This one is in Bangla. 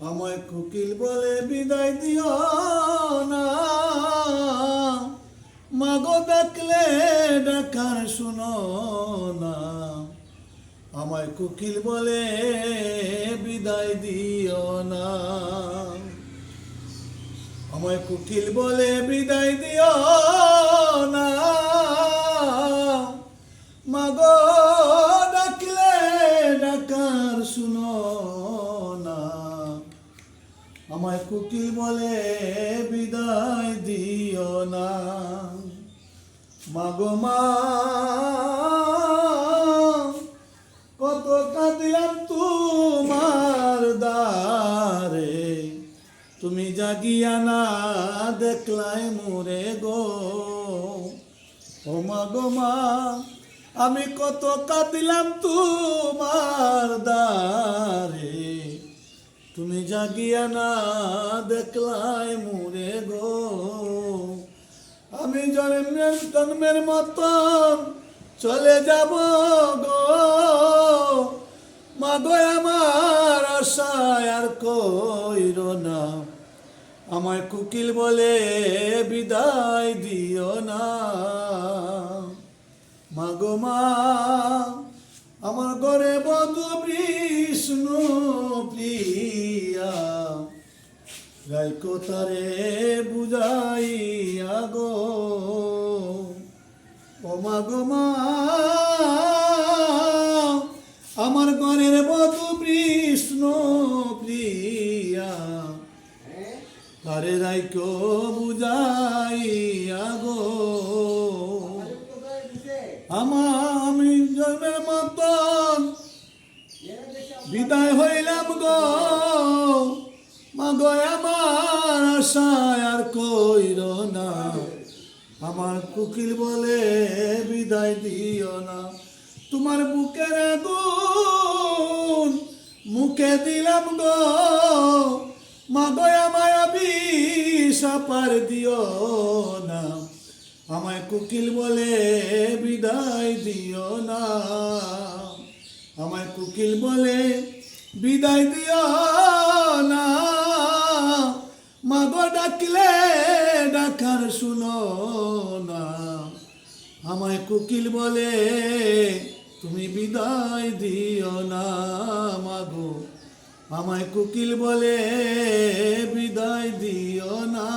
আমায় কুকিল বলে বিদায় দিও না। মাগো ডাকলে ডাকার শুনো না। আমায় কুকিল বলে বিদায় দিও না। আমায় কুকিল বলে বিদায় দিও কুকিল বলে বিদায় দিও না। মাগো মা, কত কাঁদিলাম তোমার দারে তুমি জাগিয়া না দেখলাই মোরে গো। ও মা গো মা, আমি কত কাঁদিলাম তোমার দারে জাগিয়া না দেখলাই মোরে গো। আমি জন্মের জন্মের মতন চলে যাব গো। মাগো, আমার আশায় আর কইর না। আমায় কুকিল বলে বিদায় দিও না। মাগো মা, আমার ঘরে গাইকো তারে বুঝাইয়া গো। ও মাগো মা, আমার ঘরের বধু বিষ্ণু প্রিয়া। তারে রাইকো বুঝাইয়া গো। আমার আমি জন্মের মতন বিদায় হইলাম গো। মাগো আমার আশায় আর কইর না। আমার কুকিল বলে, বিদায় দিও না। তোমার বুকের আগুন মুখে দিলাম গো। মাগো, আমায় সাপার দিও না। আমায় কুকিল বলে, বিদায় দিও না। আমায় কুকিল বলে, বিদায় দিও মাগো ডাকলে ডাকার শুনো না। আমায় কুকিল বলে, তুমি বিদায় দিও না মাগো। আমায় কুকিল বলে, বিদায় দিও না